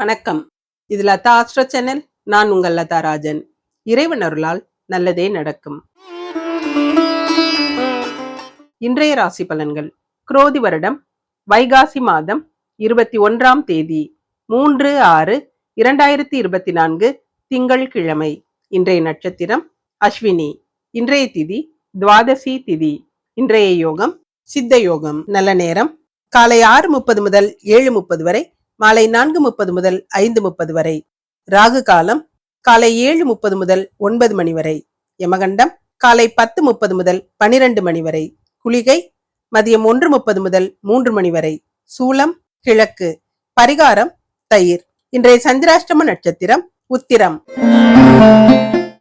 வணக்கம். இது Latha astro channel. நான் உங்கள் லதா ராஜன். இறைவன் அருளால் நல்லதே நடக்கும். இன்றைய ராசி பலன்கள். குரோதி வருடம் வைகாசி மாதம் இருபத்தி ஒன்றாம் தேதி மூன்று ஆறு இரண்டாயிரத்தி இருபத்தி நான்கு திங்கள் கிழமை. இன்றைய நட்சத்திரம் அஸ்வினி. இன்றைய திதி துவாதசி திதி. இன்றைய யோகம் சித்த யோகம். நல்ல நேரம் காலை ஆறு முப்பது முதல் ஏழு முப்பது வரை மாலை நான்கு முப்பது முதல் ஐந்து முப்பது வரை. ராகு காலம் காலை ஏழு முப்பது முதல் ஒன்பது மணி வரை. யமகண்டம் காலை பத்து முப்பது முதல் பனிரெண்டு மணி வரை. குளிகை மதியம் ஒன்று முப்பது முதல் மூன்று மணி வரை. சூலம் கிழக்கு. பரிகாரம் தயிர். இன்றைய சந்திராஷ்டம நட்சத்திரம் உத்திரம்.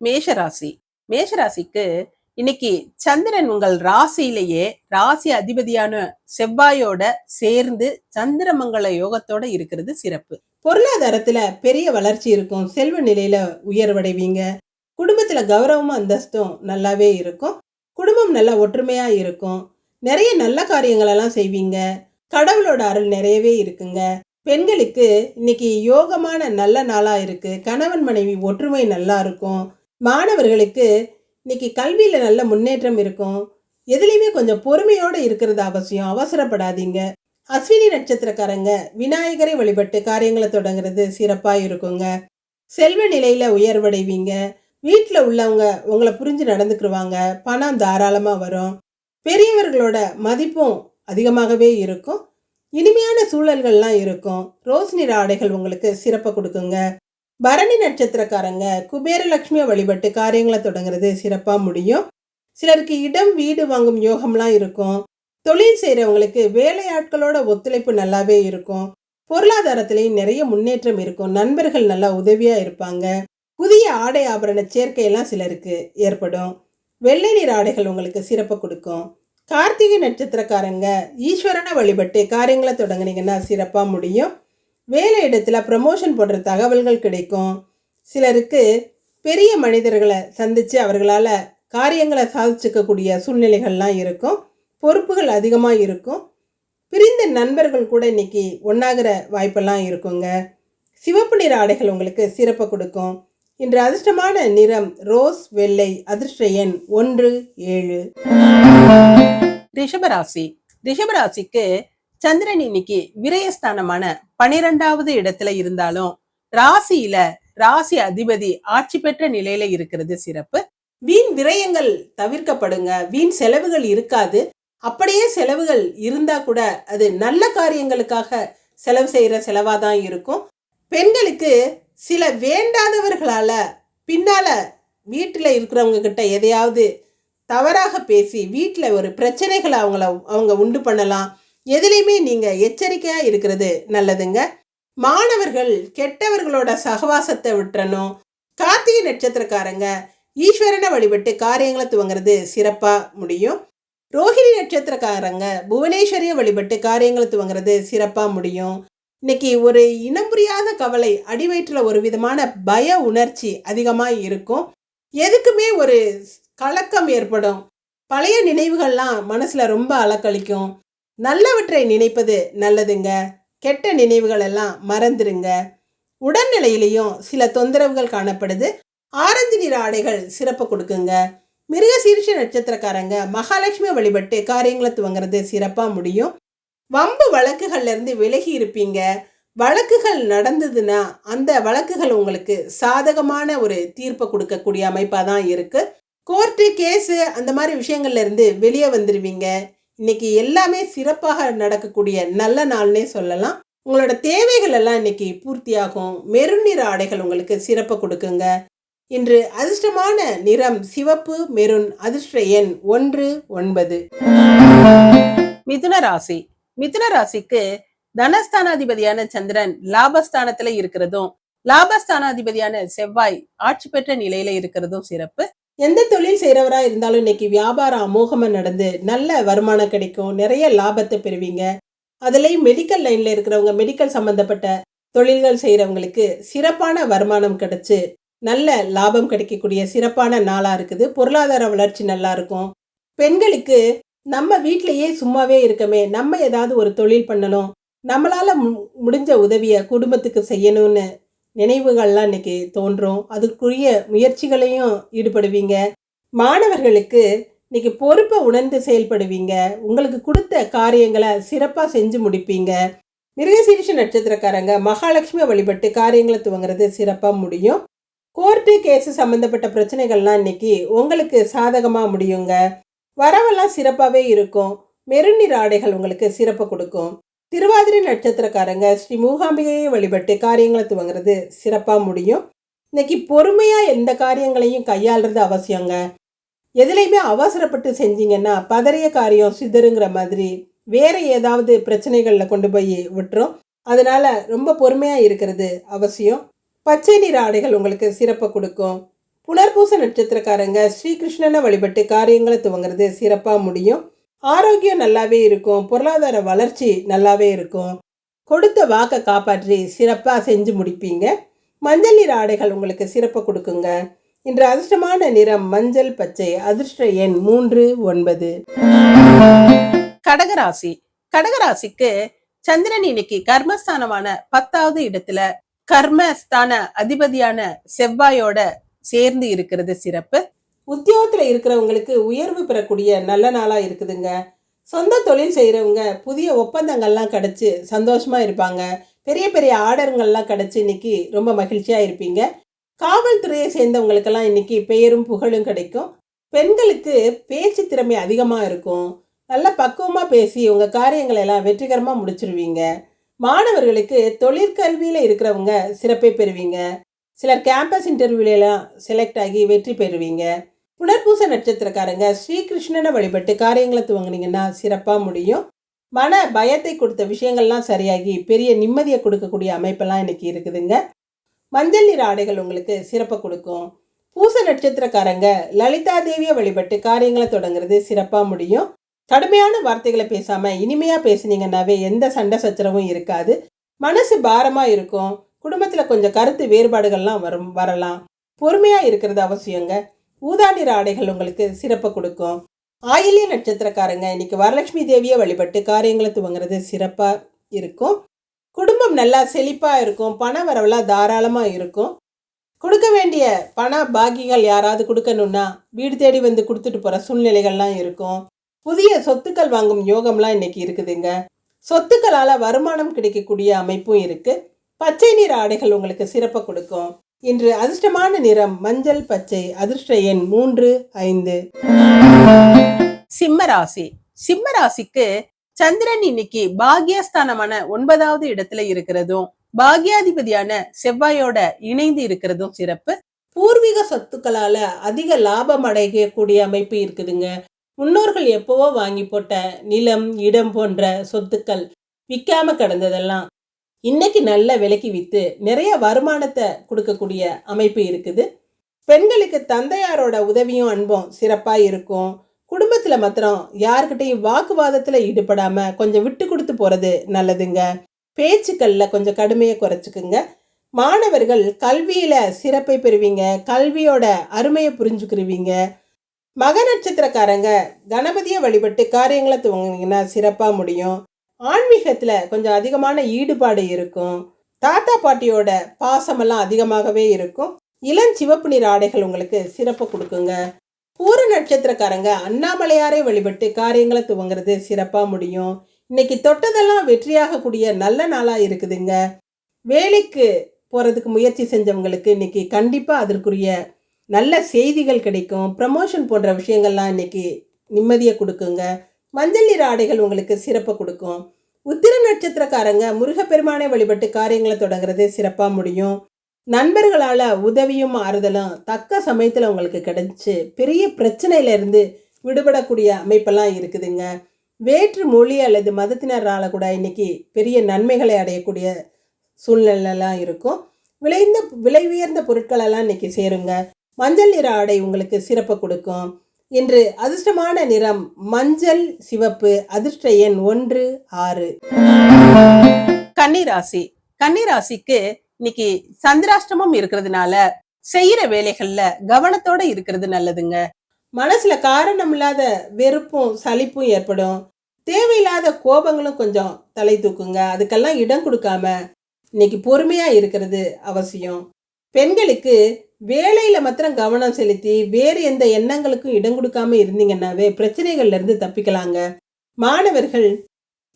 மேஷராசி. மேஷராசிக்கு இன்னைக்கு சந்திரன் உங்கள் ராசியிலேயே ராசி அதிபதியான செவ்வாயோட சேர்ந்து சந்திரமங்கல யோகத்தோட இருக்கிறது சிறப்பு. பொருளாதாரத்துல பெரிய வளர்ச்சி இருக்கும். செல்வ நிலையில உயர்வடைவீங்க. குடும்பத்துல கௌரவமும் அந்தஸ்தும் நல்லாவே இருக்கும். குடும்பம் நல்லா ஒற்றுமையா இருக்கும். நிறைய நல்ல காரியங்கள் எல்லாம் செய்வீங்க. கடவுளோட அருள் நிறையவே இருக்குங்க. பெண்களுக்கு இன்னைக்கு யோகமான நல்ல நாளா இருக்கு. கணவன் மனைவி ஒற்றுமை நல்லா இருக்கும். மாணவர்களுக்கு இன்னைக்கு கல்வியில் நல்ல முன்னேற்றம் இருக்கும். எதுலேயுமே கொஞ்சம் பொறுமையோடு இருக்கிறது அவசியம். அவசரப்படாதீங்க. அஸ்வினி நட்சத்திரக்காரங்க விநாயகரை வழிபட்டு காரியங்களை தொடங்குறது சிறப்பாக இருக்குங்க. செல்வ நிலையில் உயர்வடைவீங்க. வீட்டில் உள்ளவங்க உங்களை புரிஞ்சு நடந்துக்குருவாங்க. பணம் தாராளமாக வரும். பெரியவர்களோட மதிப்பும் அதிகமாகவே இருக்கும். இனிமையான சூழல்கள்லாம் இருக்கும். ரோஸ் நிற ஆடைகள் உங்களுக்கு சிறப்பை கொடுக்குங்க. பரணி நட்சத்திரக்காரங்க குபேரலட்சுமியை வழிபட்டு காரியங்களை தொடங்குறது சிறப்பாக முடியும். சிலருக்கு இடம் வீடு வாங்கும் யோகம்லாம் இருக்கும். தொழில் செய்கிறவங்களுக்கு வேலையாட்களோட ஒத்துழைப்பு நல்லாவே இருக்கும். பொருளாதாரத்திலையும் நிறைய முன்னேற்றம் இருக்கும். நண்பர்கள் நல்லா உதவியாக இருப்பாங்க. புதிய ஆடை ஆபரண சேர்க்கையெல்லாம் சிலருக்கு ஏற்படும். வெள்ளை நீர் ஆடைகள் உங்களுக்கு சிறப்பை கொடுக்கும். கார்த்திகை நட்சத்திரக்காரங்க ஈஸ்வரனை வழிபட்டு காரியங்களை தொடங்குனீங்கன்னா சிறப்பாக முடியும். வேலை இடத்துல ப்ரமோஷன் போடுற தகவல்கள் கிடைக்கும். சிலருக்கு பெரிய மனிதர்களை சந்தித்து அவர்களால் காரியங்களை சாதிச்சுக்கக்கூடிய சூழ்நிலைகள்லாம் இருக்கும். பொறுப்புகள் அதிகமாக இருக்கும். பிரிந்த நண்பர்கள் கூட இன்னைக்கு ஒன்றாகிற வாய்ப்பெல்லாம் இருக்குங்க. சிவப்பு நிற ஆடைகள் உங்களுக்கு சிறப்பை கொடுக்கும். இன்று அதிர்ஷ்டமான நிறம் ரோஸ் வெள்ளை அதிர்ஷ்ட எண் ஒன்று ஏழு. ரிஷபராசி. ரிஷபராசிக்கு சந்திரன் இன்னைக்கு விரயஸ்தானமான பனிரெண்டாவது இடத்துல இருந்தாலும் ராசியில ராசி அதிபதி ஆட்சி பெற்ற நிலையில இருக்கிறது சிறப்பு. வீண் விரயங்கள் தவிர்க்கப்படுங்க. வீண் செலவுகள் இருக்காது. அப்படியே செலவுகள் இருந்தா கூட அது நல்ல காரியங்களுக்காக செலவு செய்யற செலவா தான் இருக்கும். பெண்களுக்கு சில வேண்டாதவர்களால பின்னால வீட்டில் இருக்கிறவங்க கிட்ட எதையாவது தவறாக பேசி வீட்டில் ஒரு பிரச்சனைகளை அவங்கள அவங்க உண்டு பண்ணலாம். எதுலேயுமே நீங்கள் எச்சரிக்கையாக இருக்கிறது நல்லதுங்க. மாணவர்கள் கெட்டவர்களோட சகவாசத்தை விட்டுறணும். கார்த்திகை நட்சத்திரக்காரங்க ஈஸ்வரனை வழிபட்டு காரியங்களை துவங்குறது சிறப்பாக முடியும். ரோஹிணி நட்சத்திரக்காரங்க புவனேஸ்வரியை வழிபட்டு காரியங்களை துவங்குறது சிறப்பாக முடியும். இன்னைக்கு ஒரு இனம் புரியாத கவலை அடிவயிற்றில் ஒரு விதமான பய உணர்ச்சி அதிகமாக இருக்கும். எதுக்குமே ஒரு கலக்கம் ஏற்படும். பழைய நினைவுகள்லாம் மனசில் ரொம்ப அலக்களிக்கும் நல்லவற்றை நினைப்பது நல்லதுங்க. கெட்ட நினைவுகள் எல்லாம் மறந்துடுங்க உடல்நிலையிலையும் சில தொந்தரவுகள் காணப்படுது. ஆரஞ்சு நிற ஆடைகள் சிறப்பு கொடுக்குங்க. மிருக சீர்ஷ நட்சத்திரக்காரங்க மகாலட்சுமி வழிபட்டு காரியங்களை துவங்குறது சிறப்பாக முடியும். வம்பு வழக்குகள்லேருந்து விலகி இருப்பீங்க. வழக்குகள் நடந்ததுன்னா அந்த வழக்குகள் உங்களுக்கு சாதகமான ஒரு தீர்ப்பை கொடுக்கக்கூடிய அமைப்பாக தான் இருக்குது கோர்ட்டு கேஸு அந்த மாதிரி விஷயங்கள்லேருந்து வெளியே வந்துடுவீங்க இன்னைக்கு எல்லாமே சிறப்பாக நடக்கக்கூடிய நல்ல நாள்னே சொல்லலாம். உங்களோட தேவைகள் எல்லாம் இன்னைக்கு பூர்த்தியாகும். மெருநிற ஆடைகள் உங்களுக்கு சிறப்பை கொடுக்குங்க. இன்று அதிர்ஷ்டமான நிறம் சிவப்பு மெருன் அதிர்ஷ்ட எண் ஒன்று ஒன்பது. மிதுன ராசி. மிதுன ராசிக்கு தனஸ்தானாதிபதியான சந்திரன் லாபஸ்தானத்துல இருக்கிறதும் லாபஸ்தானாதிபதியான செவ்வாய் ஆட்சி பெற்ற நிலையில இருக்கிறதும் சிறப்பு. எந்த தொழில் செய்கிறவரா இருந்தாலும் இன்னைக்கு வியாபாரம் அமோகமாக நடந்து நல்ல வருமானம் கிடைக்கும். நிறைய லாபத்தை பெறுவீங்க. அதுலேயும் மெடிக்கல் லைனில் இருக்கிறவங்க மெடிக்கல் சம்மந்தப்பட்ட தொழில்கள் செய்கிறவங்களுக்கு சிறப்பான வருமானம் கிடைச்சி நல்ல லாபம் கிடைக்கக்கூடிய சிறப்பான நாளாக இருக்குது. பொருளாதார வளர்ச்சி நல்லா இருக்கும். பெண்களுக்கு நம்ம வீட்டிலையே சும்மாவே இருக்கமே நம்ம ஏதாவது ஒரு தொழில் பண்ணணும். நம்மளால் முடிஞ்ச உதவியை குடும்பத்துக்கு செய்யணும்னு நினைவுகள்லாம் இன்னைக்கு தோன்றும். அதுக்குரிய முயற்சிகளையும் ஈடுபடுவீங்க. மாணவர்களுக்கு இன்னைக்கு பொறுப்பை உணர்ந்து செயல்படுவீங்க. உங்களுக்கு கொடுத்த காரியங்களை சிறப்பாக செஞ்சு முடிப்பீங்க. மிருகசீரிஷ நட்சத்திரக்காரங்க மகாலட்சுமி வழிபட்டு காரியங்களை துவங்குறது சிறப்பாக முடியும். கோர்ட்டு கேஸு சம்மந்தப்பட்ட பிரச்சனைகள்லாம் இன்னைக்கு உங்களுக்கு சாதகமாக முடியுங்க. வரவெல்லாம் சிறப்பாகவே இருக்கும். மெருநீர் ஆடைகள் உங்களுக்கு சிறப்பு கொடுக்கும். திருவாதிரை நட்சத்திரக்காரங்க ஸ்ரீ மூகாம்பிகையை வழிபட்டு காரியங்களை துவங்குறது சிறப்பாக முடியும். இன்னைக்கு பொறுமையாக எந்த காரியங்களையும் கையாளுறது அவசியங்க. எதுலேயுமே அவசரப்பட்டு செஞ்சீங்கன்னா பதறிய காரியம் சிதறுங்கிற மாதிரி வேற ஏதாவது பிரச்சனைகளில் கொண்டு போய் விட்டுரும். அதனால ரொம்ப பொறுமையாக இருக்கிறது அவசியம். பச்சை நிற ஆடைகள் உங்களுக்கு சிறப்பை கொடுக்கும். புனர்பூச நட்சத்திரக்காரங்க ஸ்ரீகிருஷ்ணனை வழிபட்டு காரியங்களை துவங்குறது சிறப்பாக முடியும். ஆரோக்கியம் நல்லாவே இருக்கும் பொருளாதார வளர்ச்சி நல்லாவே இருக்கும். கொடுத்த வாக்கை காப்பாற்றி சிறப்பாக செஞ்சு முடிப்பீங்க. மஞ்சள் நிற ஆடைகள் உங்களுக்கு சிறப்பை கொடுக்குங்க. இன்று அதிர்ஷ்டமான நிறம் மஞ்சள் பச்சை அதிர்ஷ்ட எண் மூன்று ஒன்பது. கடகராசி. கடகராசிக்கு சந்திரன் இன்னைக்கு கர்மஸ்தானமான பத்தாவது இடத்துல கர்மஸ்தான அதிபதியான செவ்வாயோட சேர்ந்து இருக்கிறது சிறப்பு. உத்தியோகத்தில் இருக்கிறவங்களுக்கு உயர்வு பெறக்கூடிய நல்ல நாளாக இருக்குதுங்க. சொந்த தொழில் செய்கிறவங்க புதிய ஒப்பந்தங்கள்லாம் கிடச்சி சந்தோஷமாக இருப்பாங்க. பெரிய பெரிய ஆர்டருங்கள்லாம் கிடச்சி இன்னைக்கு ரொம்ப மகிழ்ச்சியாக இருப்பீங்க. காவல்துறையை சேர்ந்தவங்களுக்கெல்லாம் இன்றைக்கி பெயரும் புகழும் கிடைக்கும். பெண்களுக்கு பேச்சு திறமை அதிகமாக இருக்கும். நல்ல பக்குவமாக பேசி உங்கள் காரியங்களை எல்லாம் வெற்றிகரமாக முடிச்சிருவீங்க. மாணவர்களுக்கு தொழிற்கல்வியில் இருக்கிறவங்க சிறப்பை பெறுவீங்க. சிலர் கேம்பஸ் இன்டர்வியூலாம் செலக்ட் ஆகி வெற்றி பெறுவீங்க. புனர்பூச நட்சத்திரக்காரங்க ஸ்ரீகிருஷ்ணனை வழிபட்டு காரியங்களை துவங்குனீங்கன்னா சிறப்பாக முடியும். மன பயத்தை கொடுத்த விஷயங்கள்லாம் சரியாகி பெரிய நிம்மதியை கொடுக்கக்கூடிய அமைப்பெல்லாம் இன்றைக்கி இருக்குதுங்க. மஞ்சள் நிற ஆடைகள் உங்களுக்கு சிறப்பை கொடுக்கும். பூச நட்சத்திரக்காரங்க லலிதா தேவியை வழிபட்டு காரியங்களை தொடங்குறது சிறப்பாக முடியும். கடுமையான வார்த்தைகளை பேசாமல் இனிமையாக பேசுனீங்கன்னாவே எந்த சண்டை சச்சரவும் இருக்காது. மனசு பாரமாக இருக்கும். குடும்பத்தில் கொஞ்சம் கருத்து வேறுபாடுகள்லாம் வரும் வரலாம். பொறுமையாக இருக்கிறது அவசியங்க. ஊதா நிற ஆடைகள் உங்களுக்கு சிறப்பை கொடுக்கும். ஆயில்ய நட்சத்திரக்காரங்க இன்னைக்கு வரலட்சுமி தேவியை வழிபட்டு காரியங்களை துவங்குறது சிறப்பாக இருக்கும். குடும்பம் நல்லா செழிப்பாக இருக்கும். பண வரவெல்லாம் தாராளமாக இருக்கும். கொடுக்க வேண்டிய பண பாக்கிகள் யாராவது கொடுக்கணும்னா வீடு தேடி வந்து கொடுத்துட்டு போகிற சூழ்நிலைகள்லாம் இருக்கும். புதிய சொத்துக்கள் வாங்கும் யோகம்லாம் இன்னைக்கு இருக்குதுங்க. சொத்துக்களால் வருமானம் கிடைக்கக்கூடிய அமைப்பும் இருக்குது பச்சை நீர் ஆடைகள் உங்களுக்கு சிறப்பை கொடுக்கும். இன்று அதிர்ஷ்டமான நிறம் மஞ்சள் பச்சை அதிர்ஷ்ட எண் மூன்று ஐந்து. சிம்மராசி சிம்மராசிக்கு சந்திரன் இன்னைக்கு பாக்யஸ்தானமான ஒன்பதாவது இடத்துல இருக்கிறதும் பாக்யாதிபதியான செவ்வாயோட இணைந்து இருக்கிறதும் சிறப்பு. பூர்வீக சொத்துக்களால அதிக லாபம் அடையக்கூடிய அமைப்பு இருக்குதுங்க. முன்னோர்கள் எப்பவோ வாங்கி போட்ட நிலம் இடம் போன்ற சொத்துக்கள் விற்காம கிடந்ததெல்லாம் இன்னைக்கு நல்ல விலைக்கு விற்று நிறைய வருமானத்தை கொடுக்கக்கூடிய அமைப்பு இருக்குது. பெண்களுக்கு தந்தையாரோட உதவியும் அன்பும் சிறப்பாக இருக்கும். குடும்பத்தில் மாத்திரம் யாருக்கிட்டையும் வாக்குவாதத்தில் ஈடுபடாமல் கொஞ்சம் விட்டு கொடுத்து போகிறது நல்லதுங்க. பேச்சுக்களில் கொஞ்சம் கடுமையை குறைச்சிக்குங்க. மாணவர்கள் கல்வியில் சிறப்பை பெறுவீங்க. கல்வியோட அருமையை புரிஞ்சுக்கிருவீங்க. மக நட்சத்திரக்காரங்க கணபதியை வழிபட்டு காரியங்களை துவங்கினீங்கன்னா சிறப்பாக முடியும். ஆன்மீகத்தில் கொஞ்சம் அதிகமான ஈடுபாடு இருக்கும். தாத்தா பாட்டியோட பாசமெல்லாம் அதிகமாகவே இருக்கும். இளஞ்சிவப்பு நிற ஆடைகள் உங்களுக்கு சிறப்பு கொடுக்குங்க. பூர நட்சத்திரக்காரங்க அண்ணாமலையாரை வழிபட்டு காரியங்களை துவங்குறது சிறப்பாக முடியும். இன்னைக்கு தொட்டதெல்லாம் வெற்றியாகக்கூடிய நல்ல நாளாக இருக்குதுங்க. வேலைக்கு போகிறதுக்கு முயற்சி செஞ்சவங்களுக்கு இன்னைக்கு கண்டிப்பாக அதற்குரிய நல்ல செய்திகள் கிடைக்கும். ப்ரமோஷன் போன்ற விஷயங்கள்லாம் இன்னைக்கு நிம்மதியை கொடுக்குங்க. மஞ்சள் நிற ஆடைகள் உங்களுக்கு சிறப்பை கொடுக்கும். உத்திர நட்சத்திரக்காரங்க முருகப்பெருமானை வழிபட்டு காரியங்களை தொடங்குறது சிறப்பாக முடியும். நண்பர்களால் உதவியும் ஆறுதலும் தக்க சமயத்தில் உங்களுக்கு கிடைச்சி பெரிய பிரச்சனையிலேருந்து விடுபடக்கூடிய அமைப்பெல்லாம் இருக்குதுங்க. வேற்று மொழி அல்லது மதத்தினரால் கூட இன்றைக்கி பெரிய நன்மைகளை அடையக்கூடிய சூழ்நிலைலாம் இருக்கும். விளைந்த விலை உயர்ந்த பொருட்களெல்லாம் இன்னைக்கு சேருங்க. மஞ்சள் நிற ஆடை உங்களுக்கு சிறப்பு கொடுக்கும். இன்று அதிர்ஷ்டமான நிறம் மஞ்சள் சிவப்பு அதிர்ஷ்ட எண் ஒன்று ஆறு. கன்னிராசி. கன்னிராசிக்கு இன்னைக்கு சந்திராஷ்டமம் இருக்கிறதுனால செய்யற வேலைகள்ல கவனத்தோட இருக்கிறது நல்லதுங்க. மனசுல காரணம் இல்லாத வெறுப்பும் சலிப்பும் ஏற்படும். தேவையில்லாத கோபங்களும் கொஞ்சம் தலை தூக்குங்க. அதுக்கெல்லாம் இடம் கொடுக்காம இன்னைக்கு பொறுமையா இருக்கிறது அவசியம். பெண்களுக்கு வேலையில் மாத்திரம் கவனம் செலுத்தி வேறு எந்த எண்ணங்களுக்கும் இடம் கொடுக்காம இருந்தீங்கன்னாவே பிரச்சனைகள்லேருந்து தப்பிக்கலாங்க. மாணவர்கள்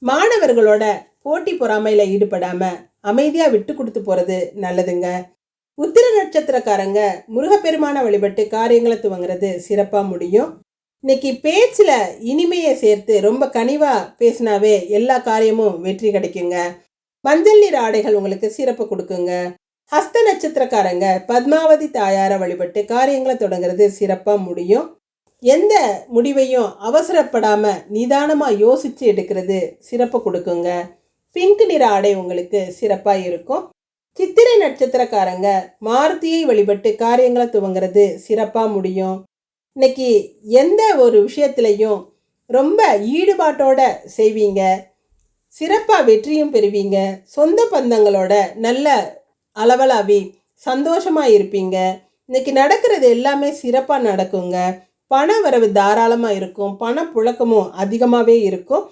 மாணவர்களோட போட்டி பொறாமையில் ஈடுபடாமல் அமைதியாக விட்டு கொடுத்து போகிறது நல்லதுங்க. உத்திர நட்சத்திரக்காரங்க முருகப்பெருமான வழிபட்டு காரியங்களை துவங்குறது சிறப்பாக முடியும். இன்னைக்கு பேச்சில் இனிமையை சேர்த்து ரொம்ப கனிவாக பேசினாவே எல்லா காரியமும் வெற்றி கிடைக்குங்க. மஞ்சள் நீர் ஆடைகள் உங்களுக்கு சிறப்பு கொடுக்குங்க. ஹஸ்த நட்சத்திரக்காரங்க பத்மாவதி தாயாரை வழிபட்டு காரியங்களை தொடங்குறது சிறப்பாக முடியும். எந்த முடிவையும் அவசரப்படாமல் நிதானமாக யோசித்து எடுக்கிறது சிறப்பு கொடுக்குங்க. பிங்க் நிற ஆடை உங்களுக்கு சிறப்பாக இருக்கும். சித்திரை நட்சத்திரக்காரங்க மாருதியை வழிபட்டு காரியங்களை துவங்குறது சிறப்பாக முடியும். இன்னைக்கு எந்த ஒரு விஷயத்துலையும் ரொம்ப ஈடுபாட்டோட செய்வீங்க. சிறப்பாக வெற்றியும் பெறுவீங்க. சொந்த பந்தங்களோட நல்ல அளவலாவி சந்தோஷமாக இருப்பீங்க இன்றைக்கி நடக்கிறது எல்லாமே சிறப்பாக நடக்குங்க. பண வரவு தாராளமாக இருக்கும். பண புழக்கமும் அதிகமாகவே இருக்கும்.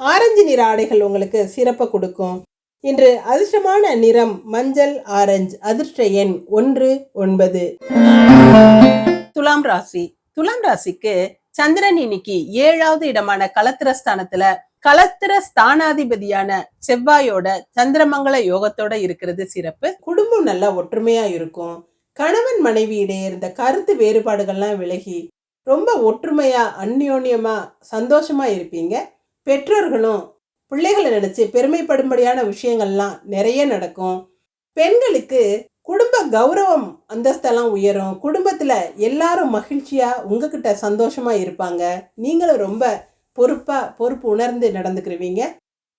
ஆரஞ்சு நிற ஆடைகள் உங்களுக்கு சிறப்பை கொடுக்கும். இன்று அதிர்ஷ்டமான நிறம் மஞ்சள் ஆரஞ்சு அதிர்ஷ்ட எண் ஒன்று ஒன்பது. துலாம் ராசி. துலாம் ராசிக்கு சந்திரன் இன்னைக்கு ஏழாவது இடமான கலத்திரஸ்தானத்துல கலத்திர ஸ்தானாதிபதியான செவ்வாயோட சந்திரமங்கல யோகத்தோட இருக்கிறது சிறப்பு. குடும்பம் நல்லா ஒற்றுமையா இருக்கும். கணவன் மனைவி இடையே இருந்த கருத்து வேறுபாடுகள்லாம் விலகி ரொம்ப ஒற்றுமையா அந்யோன்யமா சந்தோஷமா இருப்பீங்க. பெற்றோர்களும் பிள்ளைகளை நினைச்சு பெருமைப்படும்படியான விஷயங்கள்லாம் நிறைய நடக்கும். பெண்களுக்கு குடும்ப கௌரவம் அந்தஸ்தெல்லாம் உயரும். குடும்பத்தில் எல்லாரும் மகிழ்ச்சியாக உங்ககிட்ட சந்தோஷமாக இருப்பாங்க. நீங்களும் ரொம்ப பொறுப்பாக பொறுப்பு உணர்ந்து நடந்துக்கிருவீங்க.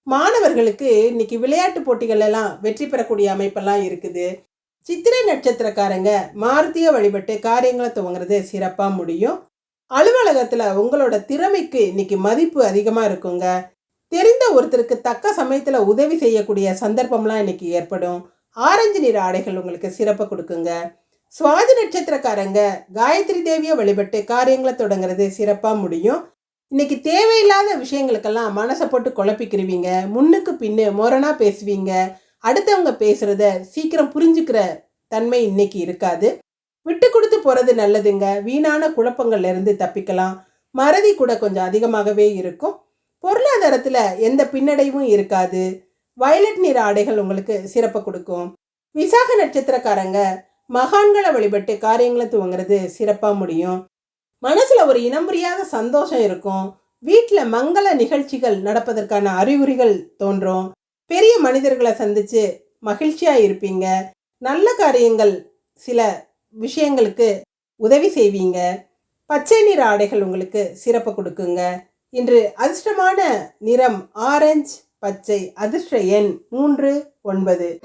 மாணவர்களுக்கு இன்னைக்கு விளையாட்டு போட்டிகள் எல்லாம் வெற்றி பெறக்கூடிய அமைப்பெல்லாம் இருக்குது. சித்திரை நட்சத்திரக்காரங்க மாருதியை வழிபட்டு காரியங்களை துவங்குறது சிறப்பாக முடியும். அலுவலகத்தில் உங்களோட திறமைக்கு இன்னைக்கு மதிப்பு அதிகமாக இருக்குங்க. தெரிந்த ஒருத்தருக்கு தக்க சமயத்தில் உதவி செய்யக்கூடிய சந்தர்ப்பம்லாம் இன்னைக்கு ஏற்படும். ஆரஞ்சு நிற ஆடைகள் உங்களுக்கு சிறப்பை கொடுக்குங்க. சுவாதி நட்சத்திரக்காரங்க காயத்ரி தேவியை வழிபட்டு காரியங்களை தொடங்குறது சிறப்பாக முடியும். இன்றைக்கி தேவையில்லாத விஷயங்களுக்கெல்லாம் மனசை போட்டு குழப்பிக்கிருவீங்க. முன்னுக்கு பின்னு முரணாக பேசுவீங்க. அடுத்தவங்க பேசுகிறத சீக்கிரம் புரிஞ்சுக்கிற தன்மை இன்னைக்கு இருக்காது. விட்டு கொடுத்து போகிறது நல்லதுங்க. வீணான குழப்பங்கள்லேருந்து தப்பிக்கலாம். மறதி கூட கொஞ்சம் அதிகமாகவே இருக்கும். பொருளாதாரத்தில் எந்த பின்னடைவும் இருக்காது. வயலட் நிற ஆடைகள் உங்களுக்கு சிறப்பு கொடுக்கும். விசாக நட்சத்திரக்காரங்க மகான்களை வழிபட்டு காரியங்களை துவங்குறது சிறப்பாக முடியும். மனசில் ஒரு இனம் புரியாத சந்தோஷம் இருக்கும். வீட்டில் மங்கள நிகழ்ச்சிகள் நடப்பதற்கான அறிகுறிகள் தோன்றும். பெரிய மனிதர்களை சந்தித்து மகிழ்ச்சியாக இருப்பீங்க. நல்ல காரியங்கள் சில விஷயங்களுக்கு உதவி செய்வீங்க. பச்சை நிற ஆடைகள் உங்களுக்கு சிறப்பு கொடுக்குங்க. இன்று அதிர்ஷ்டமான நிறம் ஆரஞ்சு பச்சை அதிர்ஷ்ட எண் மூன்று ஒன்பது.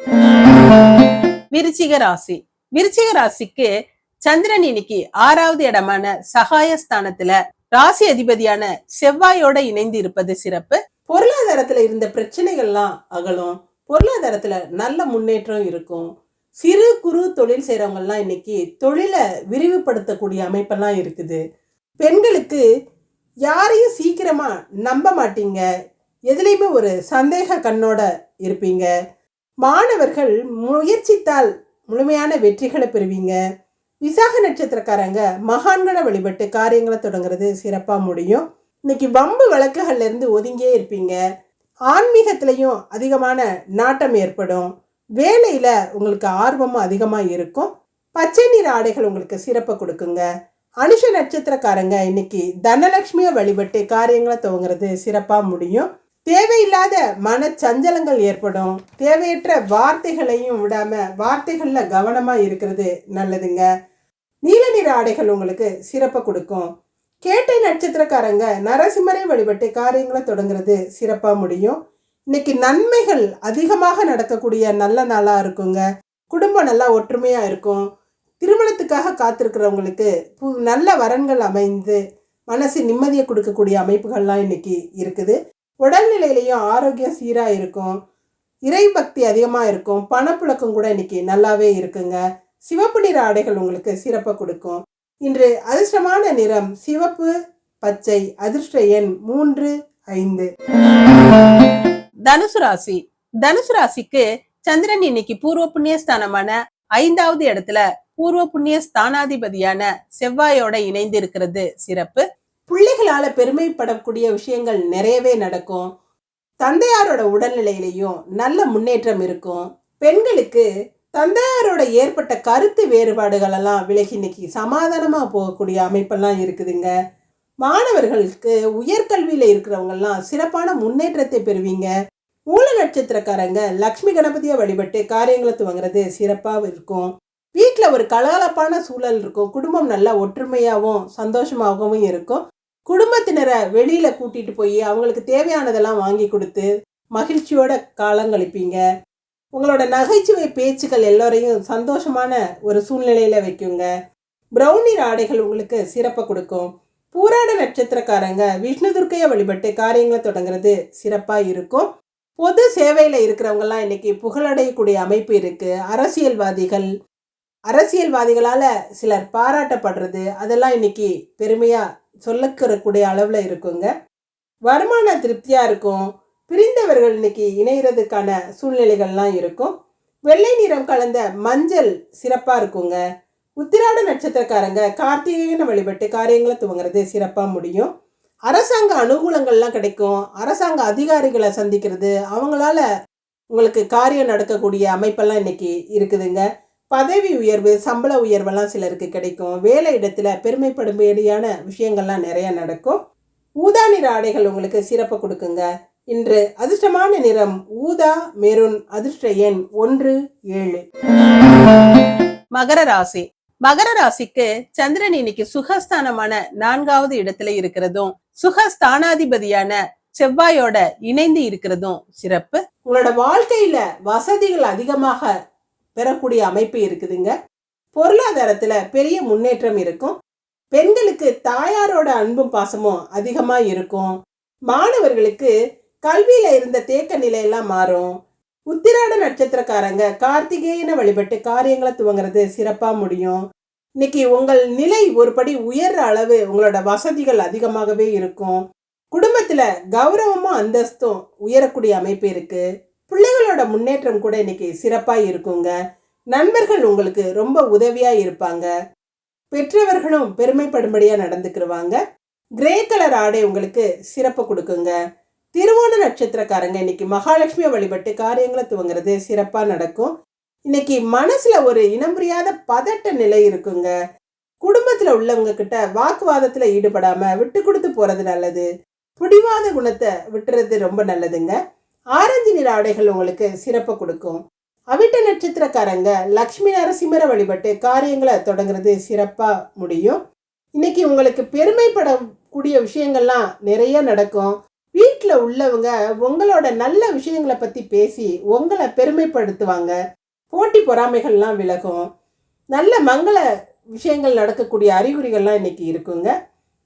விருச்சிக ராசி. விருச்சிக ராசிக்கு சந்திரன் இன்னைக்கு ஆறாவது இடமான சகாயஸ்தானத்துல ராசி அதிபதியான செவ்வாயோட இணைந்து இருப்பது சிறப்பு. பொருளாதாரத்துல இருந்த பிரச்சனைகள்லாம் அகலும். பொருளாதாரத்துல நல்ல முன்னேற்றம் இருக்கும். சிறு குறு தொழில் செய்றவங்கலாம் இன்னைக்கு தொழிலை விரிவுபடுத்தக்கூடிய அமைப்பெல்லாம் இருக்குது. பெண்களுக்கு யாரையும் சீக்கிரமா நம்ப மாட்டீங்க. எதுலேயுமே ஒரு சந்தேக கண்ணோட இருப்பீங்க. மாணவர்கள் முயற்சித்தால் முழுமையான வெற்றிகளை பெறுவீங்க. விசாக நட்சத்திரக்காரங்க மகான்களை வழிபட்டு காரியங்களை தொடங்குறது சிறப்பாக முடியும். இன்னைக்கு வம்பு வழக்குகள்லேருந்து ஒதுங்கியே இருப்பீங்க. ஆன்மீகத்திலையும் அதிகமான நாட்டம் ஏற்படும். வேலையில் உங்களுக்கு ஆர்வமும் அதிகமாக இருக்கும். பச்சை நிற ஆடைகள் உங்களுக்கு சிறப்பை கொடுக்குங்க. அனுஷ நட்சத்திரக்காரங்க இன்னைக்கு தனலட்சுமியை வழிபட்டு காரியங்களை துவங்குறது சிறப்பாக முடியும். தேவையில்லாத மனச்சஞ்சலங்கள் ஏற்படும். தேவையற்ற வார்த்தைகளையும் விடாமல் வார்த்தைகளில் கவனமாக இருக்கிறது நல்லதுங்க. நீல நிற ஆடைகள் உங்களுக்கு சிறப்பை கொடுக்கும். கேட்டை நட்சத்திரக்காரங்க நரசிம்மரை வழிபட்டு காரியங்களை தொடங்குறது சிறப்பாக முடியும். இன்னைக்கு நன்மைகள் அதிகமாக நடக்கக்கூடிய நல்ல நாளாக இருக்குங்க. குடும்பம் நல்லா ஒற்றுமையாக இருக்கும். திருமணத்துக்காக காத்திருக்கிறவங்களுக்கு பு- நல்ல வரன்கள் அமைந்து மனசு நிம்மதியை கொடுக்கக்கூடிய அமைப்புகள்லாம் இன்னைக்கு இருக்குது. உடல்நிலையிலையும் ஆரோக்கியம் சீராக இருக்கும். இறை பக்தி அதிகமாக இருக்கும். பணப்புழக்கம் கூட இன்னைக்கு நல்லாவே இருக்குங்க. சிவப்பு நிற ஆடைகள் உங்களுக்கு சிறப்பை கொடுக்கும். இன்று அதிர்ஷ்டமான நிறம் சிவப்பு பச்சை அதிர்ஷ்ட எண் மூன்று ஐந்து. தனுசு ராசி. தனுசு ராசிக்கு சந்திரன் இன்னைக்கு பூர்வ புண்ணிய ஸ்தானமான ஐந்தாவது இடத்துல பூர்வ புண்ணிய ஸ்தானாதிபதியான செவ்வாயோட இணைந்து இருக்கிறது சிறப்பு. பிள்ளைகளால பெருமைப்படக்கூடிய விஷயங்கள் நிறையவே நடக்கும். தந்தையாரோட உடல்நிலையிலையும் நல்ல முன்னேற்றம் இருக்கும். பெண்களுக்கு தந்தையாரோட ஏற்பட்ட கருத்து வேறுபாடுகள் எல்லாம் விலகி இன்னைக்கு சமாதானமாக போகக்கூடிய அமைப்பெல்லாம் இருக்குதுங்க. மாணவர்களுக்கு உயர்கல்வியில் இருக்கிறவங்கெல்லாம் சிறப்பான முன்னேற்றத்தை பெறுவீங்க. மூல நட்சத்திரக்காரங்க லக்ஷ்மி கணபதியை வழிபட்டு காரியங்களை துவங்குறது சிறப்பாக இருக்கும். வீட்டில் ஒரு கலகலப்பான சூழல் இருக்கும். குடும்பம் நல்லா ஒற்றுமையாகவும் சந்தோஷமாகவும் இருக்கும். குடும்பத்தினரை வெளியில் கூட்டிகிட்டு போய் அவங்களுக்கு தேவையானதெல்லாம் வாங்கி கொடுத்து மகிழ்ச்சியோட காலம் கழிப்பீங்க. உங்களோட நகைச்சுவை பேச்சுகள் எல்லோரையும் சந்தோஷமான ஒரு சூழ்நிலையில் வைக்குங்க. ப்ரௌனி ஆடைகள் உங்களுக்கு சிறப்பை கொடுக்கும். பூராட நட்சத்திரக்காரங்க விஷ்ணு துர்க்கையை வழிபட்டு காரியங்களை தொடங்குறது சிறப்பாக இருக்கும். பொது சேவையில் இருக்கிறவங்கலாம் இன்றைக்கி புகழடையக்கூடிய அமைப்பு இருக்குது அரசியல்வாதிகள் அரசியல்வாதிகளால் சிலர் பாராட்டப்படுறது அதெல்லாம் இன்னைக்கு பெருமையாக சொல்லக்கூடக்கூடிய அளவில் இருக்குங்க. வருமான திருப்தியாக இருக்கும். பிரிந்தவர்கள் இன்னைக்கு இணைகிறதுக்கான சூழ்நிலைகள்லாம் இருக்கும். வெள்ளை நிறம் கலந்த மஞ்சள் சிறப்பாக இருக்குங்க. உத்திராட நட்சத்திரக்காரங்க கார்த்திகைன்னு வழிபட்டு காரியங்களை துவங்குறது சிறப்பாக முடியும். அரசாங்க அனுகூலங்கள்லாம் கிடைக்கும். அரசாங்க அதிகாரிகளை சந்திக்கிறது அவங்களால உங்களுக்கு காரியம் நடக்கக்கூடிய அமைப்பெல்லாம் இன்னைக்கு இருக்குதுங்க. பதவி உயர்வு சம்பள உயர்வெல்லாம் சிலருக்கு கிடைக்கும். வேலை இடத்துல பெருமைப்படும்படியான விஷயங்கள்லாம் நிறைய நடக்கும். ஊதா நிற ஆடைகள் உங்களுக்கு சிறப்பு கொடுக்குங்க. இன்று அதிர்ஷ்டமான நிறம் ஊதா மெரூன் அதிர்ஷ்ட எண் ஒன்று ஏழு. மகர ராசி. மகர ராசிக்கு சந்திரன் இன்னைக்கு சுகஸ்தானமான நான்காவது இடத்துல இருக்கிறதும் சுகஸ்தானாதிபதியான செவ்வாயோட இணைந்து இருக்கிறதும் சிறப்பு. உங்களோட வாழ்க்கையில வசதிகள் அதிகமாக பெறக்கூடிய அமைப்பு இருக்குதுங்க. பொருளாதாரத்துல பெரிய முன்னேற்றம் இருக்கும். பெண்களுக்கு தாயாரோட அன்பும் பாசமும் அதிகமா இருக்கும். மாணவர்களுக்கு கல்வியில இருந்த தேக்க நிலையெல்லாம் மாறும். உத்திராட நட்சத்திரக்காரங்க கார்த்திகேயனை வழிபட்டு காரியங்களை துவங்குறது சிறப்பாக முடியும். இன்னைக்கு உங்கள் நிலை ஒருபடி உயர்ற அளவு உங்களோட வசதிகள் அதிகமாகவே இருக்கும். குடும்பத்தில் கௌரவமும் அந்தஸ்தும் உயரக்கூடிய அமைப்பு இருக்கு. பிள்ளைகளோட முன்னேற்றம் கூட இன்னைக்கு சிறப்பாக இருக்குங்க. நண்பர்கள் உங்களுக்கு ரொம்ப உதவியாக இருப்பாங்க. பெற்றவர்களும் பெருமைப்படும்படியாக நடந்துக்கிருவாங்க. கிரே கலர் ஆடை உங்களுக்கு சிறப்பு கொடுக்குங்க. திருவோண நட்சத்திரக்காரங்க இன்னைக்கு மகாலட்சுமியை வழிபட்டு காரியங்களை துவங்குறது சிறப்பாக நடக்கும். இன்னைக்கு மனசில் ஒரு இனம் புரியாத பதட்ட நிலை இருக்குங்க. குடும்பத்தில் உள்ளவங்க கிட்ட வாக்குவாதத்தில் ஈடுபடாமல் விட்டு கொடுத்து போகிறது நல்லது. பிடிவாத குணத்தை விட்டுறது ரொம்ப நல்லதுங்க. ஆரஞ்சு நிற ஆடைகள் உங்களுக்கு சிறப்பை கொடுக்கும். அவிட்ட நட்சத்திரக்காரங்க லக்ஷ்மி நரசிம்மரை வழிபட்டு காரியங்களை தொடங்குறது சிறப்பாக முடியும். இன்னைக்கு உங்களுக்கு பெருமைப்படக்கூடிய விஷயங்கள்லாம் நிறைய நடக்கும். வீட்டில் உள்ளவங்க உங்களோட நல்ல விஷயங்களை பற்றி பேசி உங்களை பெருமைப்படுத்துவாங்க. போட்டி பொறாமைகள்லாம் விலகும். நல்ல மங்கள விஷயங்கள் நடக்கக்கூடிய அறிகுறிகள்லாம் இன்னைக்கு இருக்குங்க.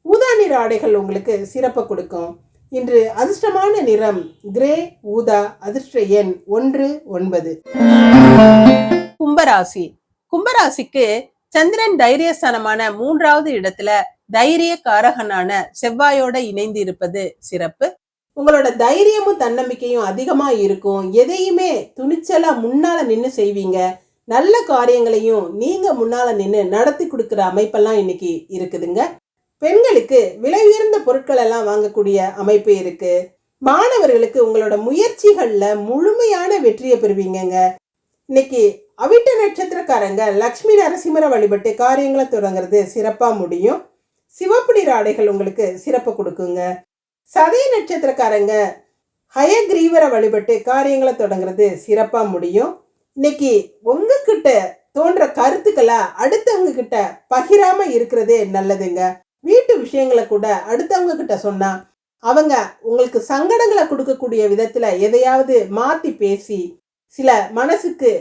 ஊதா நிற ஆடைகள் உங்களுக்கு சிறப்பை கொடுக்கும். இன்று அதிர்ஷ்டமான நிறம் கிரே ஊதா அதிர்ஷ்ட எண் ஒன்று ஒன்பது. கும்பராசி. கும்பராசிக்கு சந்திரன் தைரியஸ்தானமான மூன்றாவது இடத்துல தைரிய காரகனான செவ்வாயோட இணைந்து இருப்பது சிறப்பு. உங்களோட தைரியமும் தன்னம்பிக்கையும் அதிகமாக இருக்கும். எதையுமே துணிச்சலாக முன்னால் நின்று செய்வீங்க. நல்ல காரியங்களையும் நீங்கள் முன்னால் நின்று நடத்தி கொடுக்குற அமைப்பெல்லாம் இன்னைக்கு இருக்குதுங்க. பெண்களுக்கு விலை உயர்ந்த பொருட்கள் எல்லாம் வாங்கக்கூடிய அமைப்பு இருக்குது மாணவர்களுக்கு உங்களோட முயற்சிகளில் முழுமையான வெற்றியை பெறுவீங்கங்க. இன்னைக்கு அவிட்ட நட்சத்திரக்காரங்க லக்ஷ்மி நரசிம்மரை வழிபட்டு காரியங்களை தொடங்குறது சிறப்பாக முடியும். சிவப்பு நிற ஆடைகள் உங்களுக்கு சிறப்பு கொடுக்குங்க. சதய நட்சத்திரக்காரங்க ஹயக்ரீவரை வழிபட்டு காரியங்களை தொடங்குறது சிறப்பாக முடியும். இன்னைக்கு உங்ககிட்ட தோன்ற கருத்துக்களை அடுத்தவங்க கிட்ட பகிராம இருக்கிறதே நல்லதுங்க. வீட்டு விஷயங்களை கூட அடுத்தவங்க கிட்ட சொன்னா அவங்க உங்களுக்கு சங்கடங்களை கொடுக்கக்கூடிய விதத்துல எதையாவது மாத்தி பேசி சில மனசுக்கு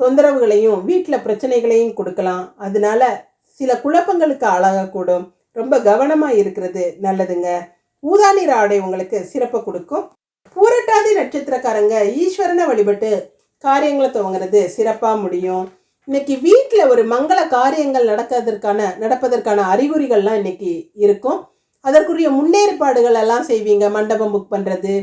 தொந்தரவுகளையும் வீட்டில் பிரச்சனைகளையும் கொடுக்கலாம். அதனால சில குழப்பங்களுக்கு ஆளாகக்கூடும். ரொம்ப கவனமாக இருக்கிறது நல்லதுங்க. ஊதா நிற ஆடை உங்களுக்கு சிறப்பு கொடுக்கும். பூரட்டாதி நட்சத்திரக்காரங்க ஈஸ்வரனை வழிபட்டு காரியங்களை துவங்குறது சிறப்பாக முடியும். இன்னைக்கு வீட்டில் ஒரு மங்கள காரியங்கள் நடக்கிறதுக்கான நடப்பதற்கான அறிகுறிகள்லாம் இன்னைக்கு இருக்கும். அதற்குரிய முன்னேற்பாடுகள் எல்லாம் செய்வீங்க. மண்டபம் புக் பண்ணுறது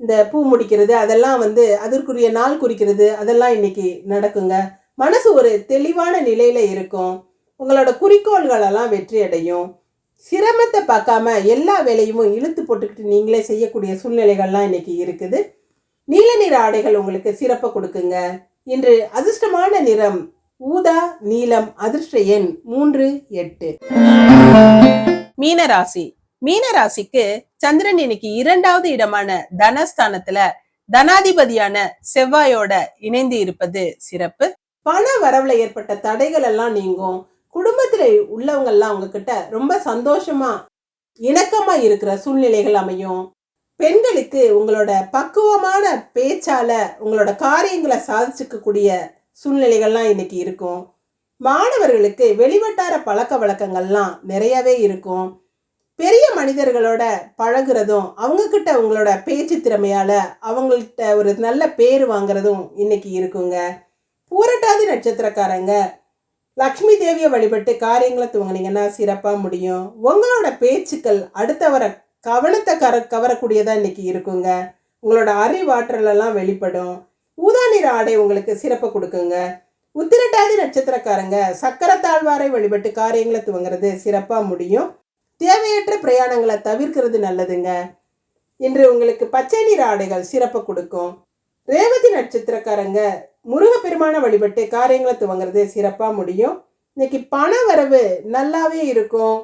இந்த பூ முடிக்கிறது அதெல்லாம் வந்து அதற்குரிய நாள் குறிக்கிறது அதெல்லாம் இன்னைக்கு நடக்குங்க. மனசு ஒரு தெளிவான நிலையில் இருக்கும். உங்களோட குறிக்கோள்கள் எல்லாம் வெற்றி அடையும் சிரமத்தை பார்க்காம எல்லா வேலையும் இழுத்து போட்டுக்கிட்டு நீங்களே செய்யக்கூடிய சூழ்நிலைகள்லாம் இன்னைக்கு இருக்குது. நீல நிற ஆடைகள் உங்களுக்கு சிறப்பை கொடுக்குங்க. இன்று அதிர்ஷ்டமான நிறம் ஊதா நீலம் அதிர்ஷ்ட எண் மூன்று எட்டு. மீனராசி. மீனராசிக்கு சந்திரன் இன்னைக்கு இரண்டாவது இடமான தனஸ்தானத்துல தனாதிபதியான செவ்வாயோட இணைந்து இருப்பது சிறப்பு. பண வரவுல ஏற்பட்ட தடைகள் எல்லாம் நீங்கும். குடும்பத்தில் உள்ளவங்கள்லாம் அவங்கக்கிட்ட உங்ககிட்ட ரொம்ப சந்தோஷமா இணக்கமா இருக்கிற சூழ்நிலைகள் அமையும். பெண்களுக்கு உங்களோட பக்குவமான பேச்சால உங்களோட காரியங்களை சாதிச்சுக்கக்கூடிய சூழ்நிலைகள்லாம் இன்னைக்கு இருக்கும். மாணவர்களுக்கு வெளிவட்டார பழக்க வழக்கங்கள்லாம் நிறையவே இருக்கும். பெரிய மனிதர்களோட பழகுறதும் அவங்கக்கிட்ட உங்களோட பேச்சு திறமையால அவங்கள்ட்ட ஒரு நல்ல பேர் வாங்குறதும் இன்னைக்கு இருக்குங்க. பூரட்டாதி நட்சத்திரக்காரங்க லக்ஷ்மி தேவியை வழிபட்டு காரியங்களை துவங்கினீங்கன்னா சிறப்பாக முடியும். உங்களோட பேச்சுக்கள் அடுத்தவரை கவனத்தை கர கவரக்கூடியதாக இன்றைக்கி இருக்குங்க. உங்களோட அறிவாற்றலெல்லாம் வெளிப்படும். ஊதா நிற ஆடை உங்களுக்கு சிறப்பை கொடுக்குங்க. உத்திரட்டாதி நட்சத்திரக்காரங்க சக்கரத்தாழ்வாரை வழிபட்டு காரியங்களை துவங்குறது சிறப்பாக முடியும். தேவையற்ற பிரயாணங்களை தவிர்க்கிறது நல்லதுங்க. இன்று உங்களுக்கு பச்சை நிற ஆடைகள் சிறப்பை கொடுக்கும். ரேவதி நட்சத்திரக்காரங்க முருகப்பெருமானை வழிபட்டு காரியங்களை துவங்குறது சிறப்பாக முடியும். இன்னைக்கு பண வரவு நல்லாவே இருக்கும்.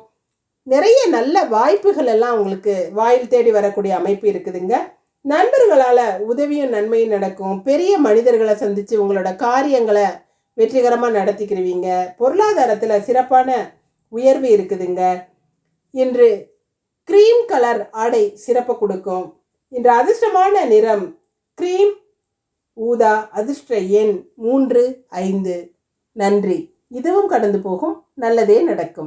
நிறைய நல்ல வாய்ப்புகள் எல்லாம் உங்களுக்கு வாயில் தேடி வரக்கூடிய அமைப்பு இருக்குதுங்க. நண்பர்களால் உதவியும் நன்மையும் நடக்கும். பெரிய மனிதர்களை சந்தித்து உங்களோட காரியங்களை வெற்றிகரமாக நடத்திக்கிடுவீங்க பொருளாதாரத்தில் சிறப்பான உயர்வு இருக்குதுங்க. இன்று க்ரீம் கலர் ஆடை சிறப்பு கொடுக்கும். இன்று அதிர்ஷ்டமான நிறம் க்ரீம் ஊதா அதிர்ஷ்ட எண் மூன்று ஐந்து. நன்றி. இதுவும் கடந்து போகும். நல்லதே நடக்கும்.